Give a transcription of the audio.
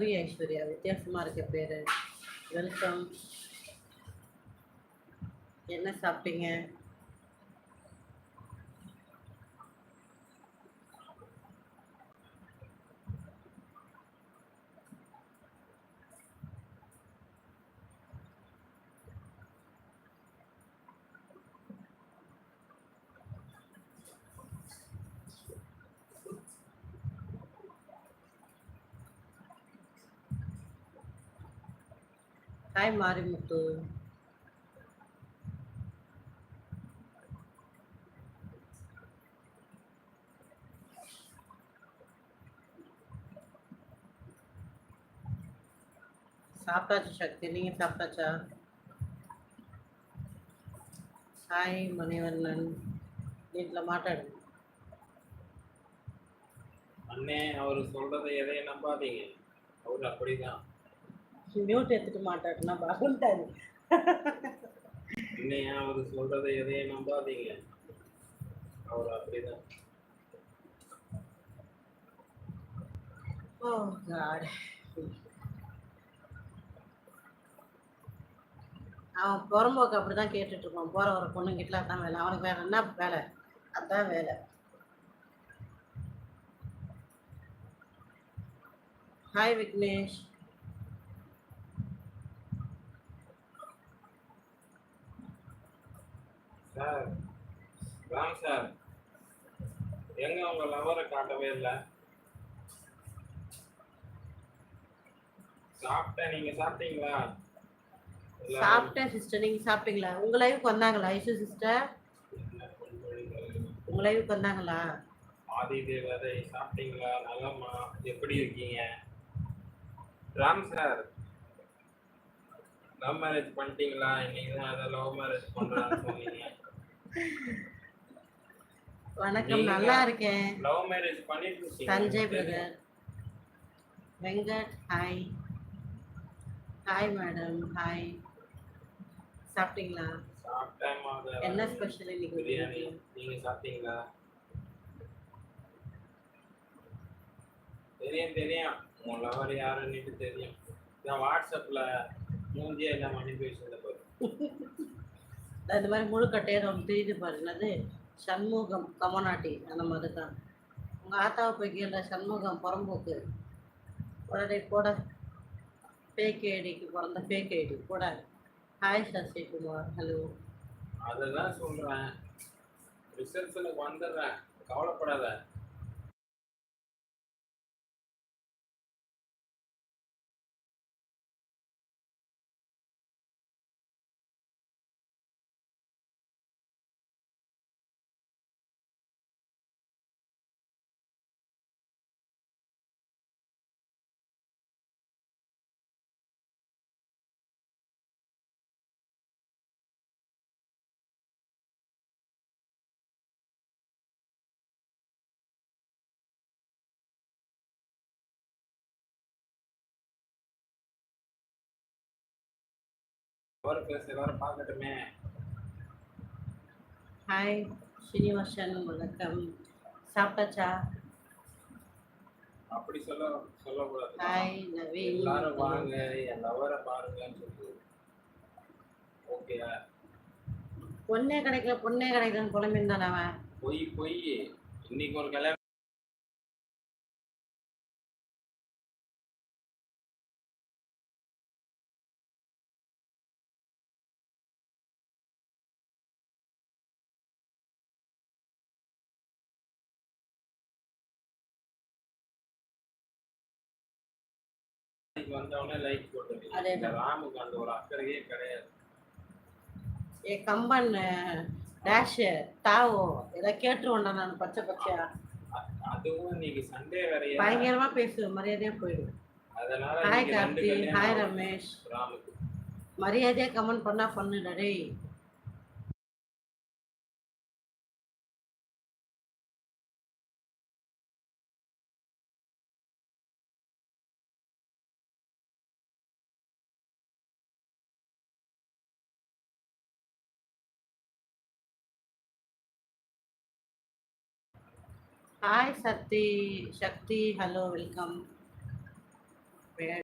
ஹரி ஐஸ்வர்யா வித்தியாசமா இருக்க பேர். வெல்கம் என்ன சாப்பிட்டீங்க? ஹாய் மாரிமுத்து சாப்பிட்டாச்சு சக்தி நீங்கள் சாப்பிட்டாச்சா? ஹாய் மணிவண்ணன் வீட்டில் மாட்டாடு அண்ணே அவர் சொல்றதை எதையும் நம்பாதீங்க. அவர் அப்படிதான். மியூட் எடுத்துட்டு மாட்டாடுனா பகல்ட்டாரு அண்ணே அவர் சொல்றதை எதையும் நம்பாதீங்க. அவர் அப்படிதான். Oh God. அவன் புறம்போக்கு அப்படி தான் கேட்டுட்டு இருப்பான். போகிற வர பொண்ணுங்கிட்டலாம் அதான் வேலை. அவனுக்கு வேற என்ன வேலை? அதான் வேலை. Hi Vignesh. Sir Ram sir. எங்க உங்க லவரை காட்டவே இல்லை. சாப்பிட்டேன். நீங்க சாப்பிட்டீங்களா? சாப்பிட்டேன் சிஸ்டர் நீங்கள் சாப்பிட்டீங்களா? உங்கள் லைவுக்கு வந்தாங்களா ஐசு சிஸ்டர்? உங்கள் லைவுக்கு வந்தாங்களா? ஆதி தேவதை சாப்பிட்டீங்களா? நலமா எப்படி இருக்கீங்க? ராம் சார் லவ் மேரேஜ் பண்ணிட்டீங்களா? இன்னைக்கு தான் அதை லவ் மேரேஜ் பண்றான்னு சொன்னீங்க. வணக்கம் நல்லா இருக்கேன். லவ் மேரேஜ் பண்ணிட்டு Sanjay. Brother. Venkat hi. Hi madam hi. சாப்பிட்டீங்களா. என்ன ஸ்பெஷல் இன்னைக்கு பிரியாணி? நீங்க சாப்பிட்டீங்களா? தெரியும் தெரியும். உன் லவர் யாருன்னு தெரியும். நான் வாட்ஸ்அப்ல மூஞ்சியே எல்லாம் அனுப்பி வச்சிருந்த பாரு. இந்த மாதிரி முழுக்கட்டையே நம்ம தெரியுது பாரு சண்முகம் கமநாட்டி அந்த மாதிரி தான் உங்கள் ஆத்தாவை போய் கேட்ட சண்முகம் புறம்போக்கு. உடனே கூட ஃபேக் ஐடிக்கு பிறந்த ஃபேக் ஐடி கூட ஹாய் சசிகுமார் ஹலோ அதெல்லாம் சொல்கிறேன் ரிசல்ட்ஸில் வந்துடுறேன். கவலைப்படாத. அவர் பேச எல்லாரும் பார்க்கட்டுமே. ஹாய் ஸ்ரீனிவாசன் வணக்கம். சாப்பிட்டாச்சா? அப்படி சொல்ல சொல்லக்கூடாது. ஹாய் நவீன். எல்லாரும் வாங்க என் லவரை பாருங்கன்னு சொல்லி. ஓகேயா பொண்ணே கிடைக்கல பொண்ணே கிடைக்கலன்னு புலம்பிருந்தான் அவன். பொய் பொய். இன்னைக்கு ஒரு கல்யாணம் இன்னைக்கு வந்தவொடனே லைக் போட்டுருக்கீங்க அதேதான். இந்த ராமுக்கு அந்த ஒரு அக்கறையே கிடையாது. ஏ கம்பன் டேஷ் தாவோ இதை கேட்டுருவோண்டா நான் பச்சை பச்சையா? அ- அதுவும் இன்னைக்கு சண்டே வேறையா? பயங்கரமா பேசுவேன் மரியாதையா போயிடும் அதனால ஹாய் கார்த்தி. ரமேஷ். ராமுக்கு. மரியாதையா கமெண்ட் பண்ணா பண்ணுடா டேய். Hi Sakthi Sakthi hello welcome